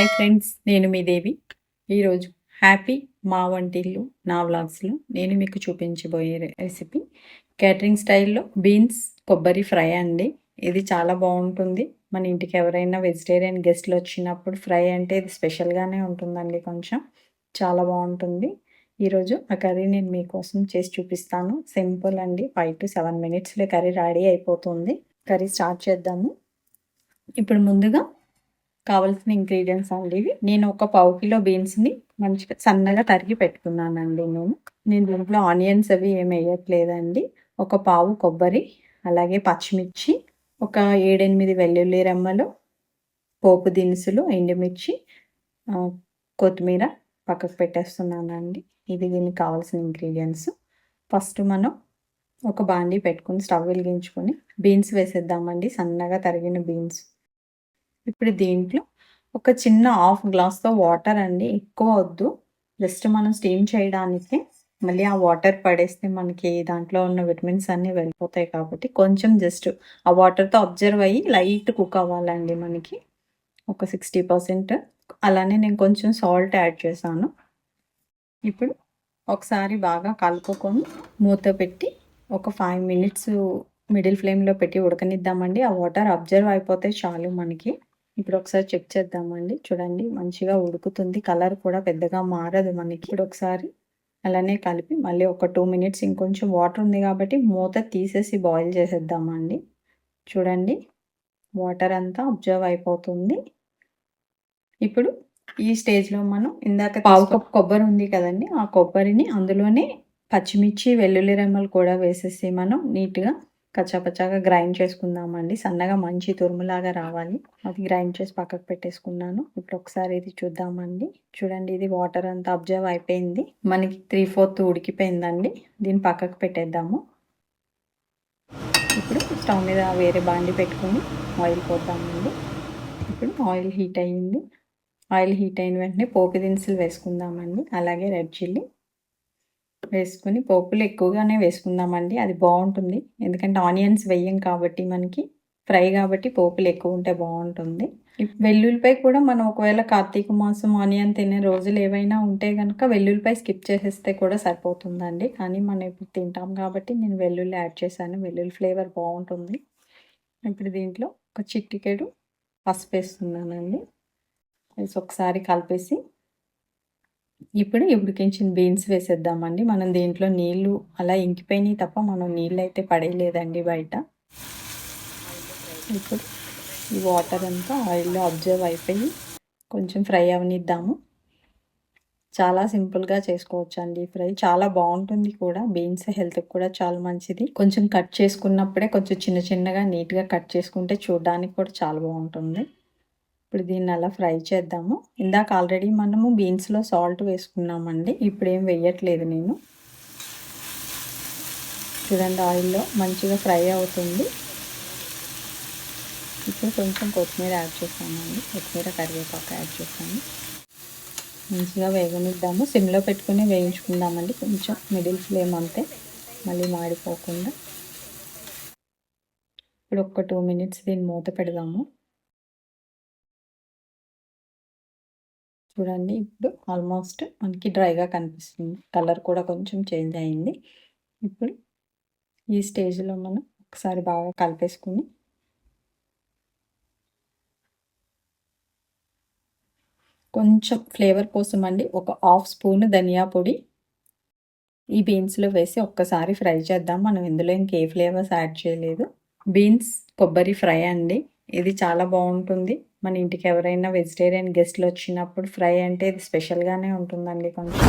Hi friends నేను మీ దేవి. ఈరోజు happy మా వంటిల్లు నా వ్లాగ్స్లో నేను మీకు చూపించబోయే రెసిపీ క్యాటరింగ్ స్టైల్లో బీన్స్ కొబ్బరి ఫ్రై అండి. ఇది చాలా బాగుంటుంది. మన ఇంటికి ఎవరైనా వెజిటేరియన్ గెస్ట్లు వచ్చినప్పుడు ఫ్రై అంటే ఇది స్పెషల్గానే ఉంటుందండి కొంచెం. చాలా బాగుంటుంది. ఈరోజు ఆ కర్రీ నేను మీకోసం చేసి చూపిస్తాను. సింపుల్ అండి. ఫైవ్ టు సెవెన్ మినిట్స్లో కర్రీ రెడీ అయిపోతుంది. కర్రీ స్టార్ట్ చేద్దాము. ఇప్పుడు ముందుగా కావాల్సిన ఇంగ్రీడియంట్స్ అండి ఇవి. నేను ఒక పావు కిలో బీన్స్ని మంచిగా సన్నగా తరిగి పెట్టుకున్నానండి నేను. నేను దీంట్లో ఆనియన్స్ అవి ఏమి వేయట్లేదండి. ఒక పావు కొబ్బరి అలాగే పచ్చిమిర్చి ఒక ఏడెనిమిది వెల్లుల్లి రెమ్మలు పోపు దినుసులు ఎండుమిర్చి కొత్తిమీర పక్కకు పెట్టేస్తున్నానండి. ఇది దీనికి కావాల్సిన ఇంగ్రీడియంట్స్ ఫస్ట్ మనం ఒక బాండీ పెట్టుకుని స్టవ్ వెలిగించుకొని బీన్స్ వేసేద్దామండి. సన్నగా తరిగిన బీన్స్ ఇప్పుడు దీంట్లో ఒక చిన్న హాఫ్ గ్లాస్తో వాటర్ అండి ఎక్కువ వద్దు. జస్ట్ మనం స్టీమ్ చేయడానికి మళ్ళీ ఆ వాటర్ పడేస్తే మనకి దాంట్లో ఉన్న విటమిన్స్ అన్నీ వెళ్ళిపోతాయి కాబట్టి కొంచెం జస్ట్ ఆ వాటర్తో అబ్జర్వ్ అయ్యి లైట్ కుక్ అవ్వాలండి మనకి. ఒక సిక్స్టీ పర్సెంట్. అలానే నేను కొంచెం సాల్ట్ యాడ్ చేశాను. ఇప్పుడు ఒకసారి బాగా కలుపుకొని మూత పెట్టి ఒక ఫైవ్ మినిట్స్ మిడిల్ ఫ్లేమ్లో పెట్టి ఉడకనిద్దామండి. ఆ వాటర్ అబ్జర్వ్ అయిపోతే చాలు మనకి. ఇప్పుడు ఒకసారి చెక్ చేద్దామండి. చూడండి మంచిగా ఉడుకుతుంది. కలర్ కూడా పెద్దగా మారదు మనకి. ఇప్పుడు ఒకసారి అలానే కలిపి మళ్ళీ ఒక టూ మినిట్స్ ఇంకొంచెం వాటర్ ఉంది కాబట్టి మూత తీసేసి బాయిల్ చేసేద్దామండి. చూడండి వాటర్ అంతా అబ్జర్వ్ అయిపోతుంది. ఇప్పుడు ఈ స్టేజ్లో మనం ఇందాక పావు కప్ కొబ్బరి ఉంది కదండి ఆ కొబ్బరిని అందులోనే పచ్చిమిర్చి వెల్లుల్లి రెమ్మలు కూడా వేసేసి మనం నీట్గా కచ్చాపచ్చాగా గ్రైండ్ చేసుకుందామండి. సన్నగా మంచి తురుములాగా రావాలి. అది గ్రైండ్ చేసి పక్కకు పెట్టేసుకున్నాను. ఇప్పుడు ఒకసారి ఇది చూద్దామండి. చూడండి ఇది వాటర్ అంతా అబ్జర్వ్ అయిపోయింది. మనకి త్రీ ఫోర్త్ ఉడికిపోయిందండి. దీన్ని పక్కకు పెట్టేద్దాము. ఇప్పుడు స్టవ్ మీద వేరే బాండి పెట్టుకొని ఆయిల్ పోద్దామండి. ఇప్పుడు ఆయిల్ హీట్ అయ్యింది. ఆయిల్ హీట్ అయిన వెంటనే పోపు దినుసులు వేసుకుందామండి. అలాగే రెడ్ చిల్లీ. వేసుకుని పోపులు ఎక్కువగానే వేసుకుందామండి. అది బాగుంటుంది. ఎందుకంటే ఆనియన్స్ వేయం కాబట్టి మనకి ఫ్రై కాబట్టి పోపులు ఎక్కువ ఉంటే బాగుంటుంది. వెల్లుల్లిపై కూడా మనం ఒకవేళ కార్తీక మాసం ఆనియన్ తినే రోజులు ఏవైనా ఉంటే కనుక వెల్లుల్లిపై స్కిప్ చేసేస్తే కూడా సరిపోతుందండి. కానీ మనం ఇప్పుడు తింటాం కాబట్టి నేను వెల్లుల్లి యాడ్ చేశాను. వెల్లుల్లి ఫ్లేవర్ బాగుంటుంది. ఇప్పుడు దీంట్లో ఒక చిట్టికెడు పసుపు వేస్తున్నానండి. ఒకసారి కలిపేసి ఇప్పుడు ఉడికించిన బీన్స్ వేసేద్దామండి. మనం దీంట్లో నీళ్ళు అలా ఇంకిపోయినాయి తప్ప మనం నీళ్ళు అయితే పడేయలేదండి బయట. ఇప్పుడు ఈ వాటర్ అంతా ఆయిల్లో అబ్జర్వ్ అయిపోయి కొంచెం ఫ్రై అవనిద్దాము. చాలా సింపుల్గా చేసుకోవచ్చు అండి ఫ్రై. చాలా బాగుంటుంది కూడా. బీన్స్ హెల్త్కి కూడా చాలా మంచిది. కొంచెం కట్ చేసుకున్నప్పుడే కొంచెం చిన్న చిన్నగా నీట్గా కట్ చేసుకుంటే చూడడానికి కూడా చాలా బాగుంటుంది. ఇప్పుడు దీన్ని అలా ఫ్రై చేద్దాము. ఇందాక ఆల్రెడీ మనము బీన్స్లో సాల్ట్ వేసుకున్నామండి. ఇప్పుడు ఏం వేయట్లేదు నేను. చూడండి ఆయిల్లో మంచిగా ఫ్రై అవుతుంది. ఇప్పుడు కొంచెం కొత్తిమీర యాడ్ చేస్తామండి కొత్తిమీర కరివేపాకు యాడ్ చేస్తాము మంచిగా వేగనిద్దాము. సిమ్లో పెట్టుకుని వేయించుకుందామండి. కొంచెం మిడిల్ ఫ్లేమ్ అంతే. మళ్ళీ మాడిపోకుండా. ఇప్పుడు ఒక టూ మినిట్స్ దీన్ని మూత పెడదాము. చూడండి ఇప్పుడు ఆల్మోస్ట్ మనకి డ్రైగా కనిపిస్తుంది. కలర్ కూడా కొంచెం చేంజ్ అయింది. ఇప్పుడు ఈ స్టేజ్లో మనం ఒకసారి బాగా కలిపేసుకుని కొంచెం ఫ్లేవర్ కోసం అండి ఒక హాఫ్ స్పూన్ ధనియా పొడి ఈ బీన్స్లో వేసి ఒక్కసారి ఫ్రై చేద్దాం. మనం ఇందులో ఇంకే ఫ్లేవర్స్ యాడ్ చేయలేదు. బీన్స్ కొబ్బరి ఫ్రై అండి. ఇది చాలా బాగుంటుంది. మన ఇంటికి ఎవరైనా వెజిటేరియన్ గెస్ట్లు వచ్చినప్పుడు ఫ్రై అంటే ఇది స్పెషల్గానే ఉంటుందండి కొంచెం.